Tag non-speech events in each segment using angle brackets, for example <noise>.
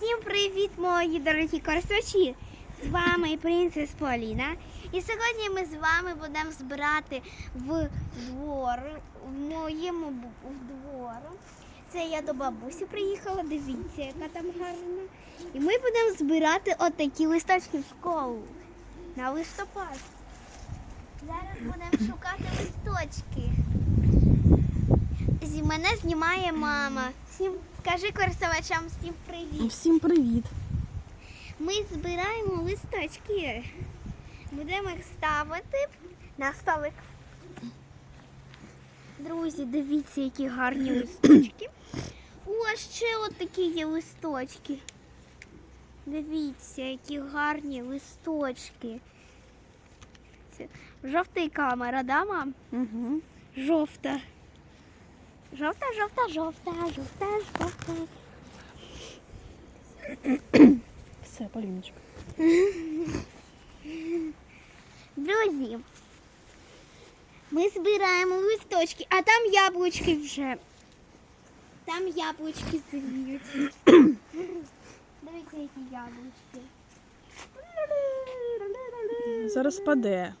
Всім привіт, мої дорогі користувачі! З вами принцес Поліна. І сьогодні ми з вами будемо збирати в двор, в моєму в двор. Це я до бабусі приїхала, дивіться, яка там гарна. І ми будемо збирати отакі листочки в школу на листопад. Зараз будемо шукати листочки. Зі мене знімає мама. Всім скажи користувачам всім привіт. Всім привіт. Ми збираємо листочки. Будемо їх ставити на столик. Друзі, дивіться, які гарні <clears throat> листочки. О, ще от такі є листочки. Дивіться, які гарні листочки. Жовта камера, да, мам? Угу. Жовта. Жовта, жовта, жовта, жовта, жовта. <clears throat> Все, Поліночка. Друзі, ми збираємо листочки, а там яблучки вже. Там яблучки зріють. <clears throat> Дивіться, які яблучки. Зараз паде.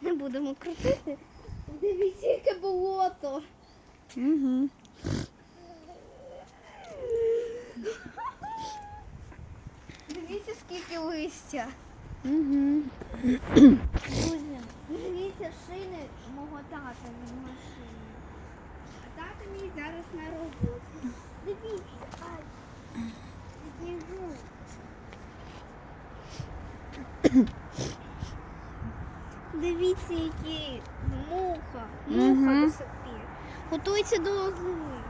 Не будемо крутити. Дивіться, яке болото. Угу. Дивіться, скільки листя. Угу. Друзі, дивіться шини мого тата від машини. А тато мій зараз на роботі. Дивіться, ай. Біжу. Дивіться, які муха. Муха Мгм. сих. Готується до зими.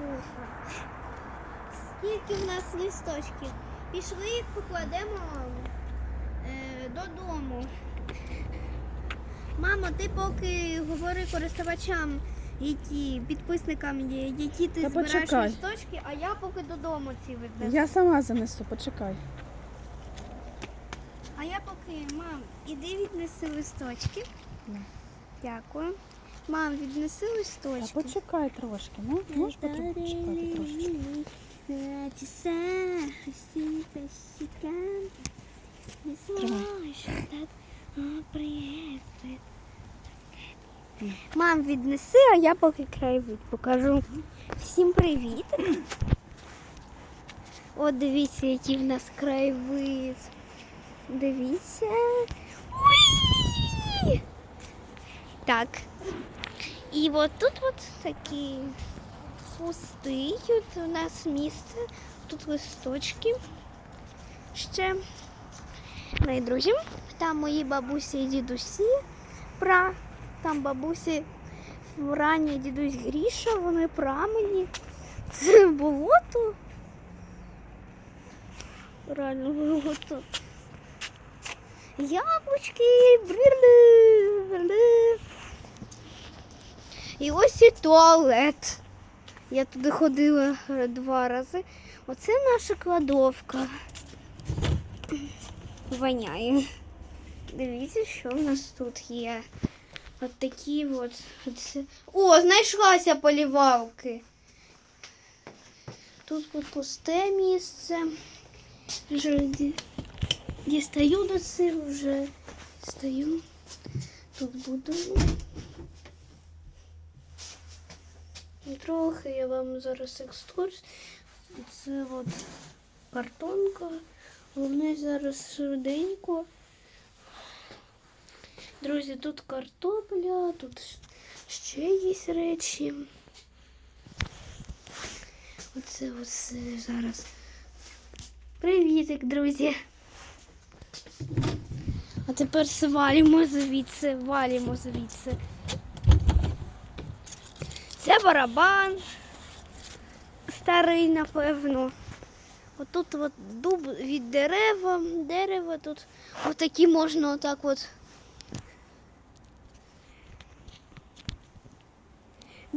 Муха. Скільки в нас листочків? Пішли їх покладемо е, додому. Мамо, ти поки говори користувачам, які підписникам є, які ти Та збираєш почекай. листочки, а я поки додому ці віднесу. Я сама занесу, почекай. А я поки, мам, іди віднеси листочки. Да. Дякую. Мам, віднеси листочки. почекай трошки. Ну, можеш потрібно почекати трошечки. Мам, віднеси, а я поки краєвид покажу. Всім привіт. От дивіться, який в нас краєвид. Дивіться. Уй! Так. І от тут от такі пустий от у нас місце. Тут листочки. Ще. І друзі, там мої бабусі і дідусі. Пра. Там бабусі ранні дідусь Гріша, вони прамені. Це болото. Реально болото. Яблучки. Брили, брили. І ось і туалет. Я туди ходила два рази. Оце наша кладовка. Воняє. Дивіться, що в нас тут є. От такі от. О, знайшлася полівалки. Тут пусте місце. Вже дістаю до цих вже. Стою. Тут буду. І Трохи я вам зараз екскурс. Це от картонка. Головне зараз швиденько. Друзі, тут картопля, тут ще є речі. Оце оце зараз. Привітик, друзі. А тепер свалимо звідси, валимо звідси. Це барабан старий, напевно. Отут от дуб від дерева, дерева тут отакі можна отак от.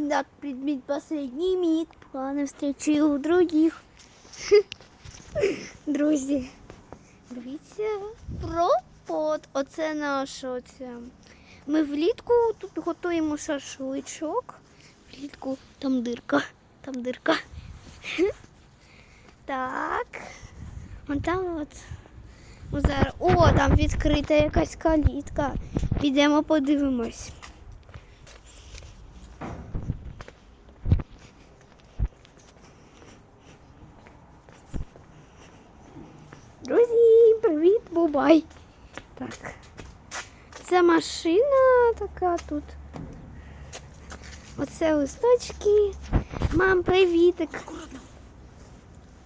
Так, предмет последний миг, планы встречи у других. <laughs> Друзі, дивіться про пот. Оце наше. Ми влітку тут готуємо шашличок. Влітку там дирка, там дирка. <laughs> Так. Вон там от. Зараз. О, там відкрита якась калітка. Підемо подивимось. Друзі, привіт, бубай. Так. Це машина така тут. Оце листочки. Мам, привітик.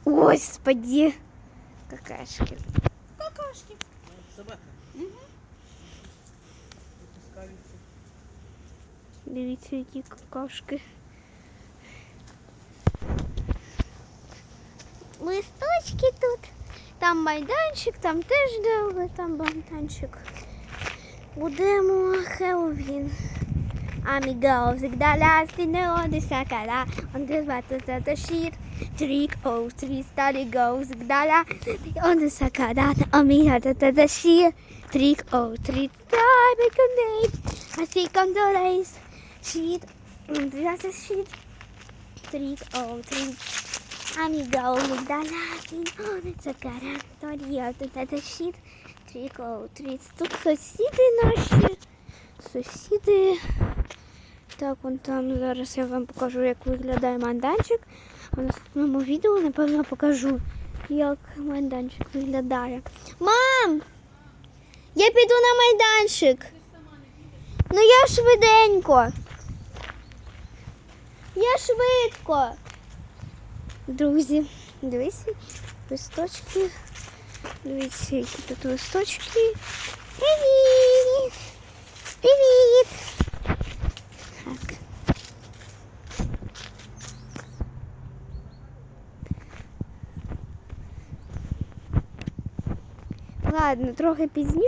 Господи. Какашки. Какашки. Собака. Дивіться, які какашки. Листочки тут. Там майданчик, там теж довго, там майданчик. Будемо Хеллоуін. Amigo, Zigdala, Sineo, de Sakala, unde bată să șir, Trick, O, Trista, de Go, Zigdala, unde Sakala, Amiga, tata de șir, Trick, O, Trista, de Condei, Asi Condoleis, Șir, unde să șir, Trick, O, Trista, Amigo, Zigdala, Sineo, de Sakala, Torio, tata de șir, Trick, O, Trista, tu susține noștri, susține... Так, вон там зараз я вам покажу, як виглядає майданчик. В наступному відео, напевно, покажу, як майданчик виглядає. Мам! Я піду на майданчик. Ну я швиденько. Я швидко. Друзі, дивіться, листочки. Дивіться, які тут листочки. Привіт! Привіт! Так. Ладно, трохи пізніше.